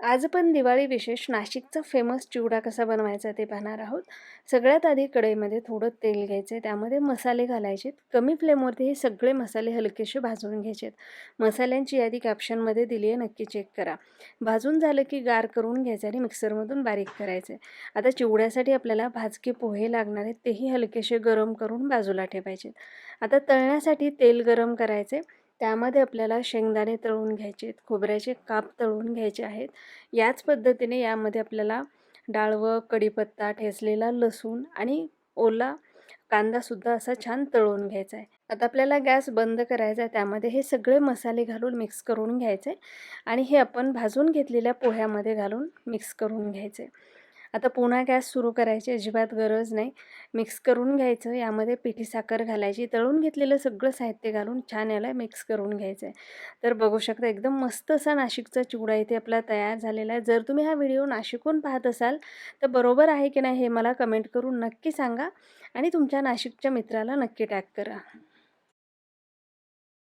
आज पण दिवाळी विशेष नाशिकचा फेमस चिवडा कसा बनवायचा ते पाहणार आहोत. सगळ्यात आधी कढईमध्ये थोडं तेल घ्यायचं आहे त्यामध्ये मसाले घालायचे कमी फ्लेमवरती हे सगळे मसाले हलकेसे भाजून घ्यायचे आहेत मसाल्यांची यादी कॅप्शनमध्ये दिली आहे नक्की चेक करा. भाजून झालं की गार करून घ्यायचं आणि मिक्सरमधून बारीक करायचं आता चिवड्यासाठी आपल्याला भाजके पोहे लागणार आहेत तेही हलकेसे गरम करून बाजूला ठेवायचे आता तळण्यासाठी तेल गरम करायचे त्यामध्ये आपल्याला शेंगदाणे तळून घ्यायचे आहेत खोबऱ्याचे काप तळून घ्यायचे आहेत. याच पद्धतीने यामध्ये आपल्याला डाळवं कढीपत्ता ठेचलेला लसूण आणि ओला कांदासुद्धा असा छान तळून घ्यायचा आहे. आता आपल्याला गॅस बंद करायचा आहे त्यामध्ये हे सगळे मसाले घालून मिक्स करून घ्यायचे आणि हे आपण भाजून घेतलेल्या पोह्यामध्ये घालून मिक्स करून घ्यायचे. आता पुन्हा गॅस सुरू करायची अजिबात गरज नाही. मिक्स करून घ्यायचं यामध्ये पिठी साखर घालायची तळून घेतलेलं सगळं साहित्य घालून छान याला मिक्स करून घ्यायचं आहे तर बघू शकता एकदम मस्त असा नाशिकचा चिवडा इथे आपला तयार झालेला आहे. जर तुम्ही हा व्हिडिओ नाशिकहून पाहत असाल तर बरोबर आहे की नाही हे मला कमेंट करून नक्की सांगा आणि तुमच्या नाशिकच्या मित्राला नक्की टॅग करा.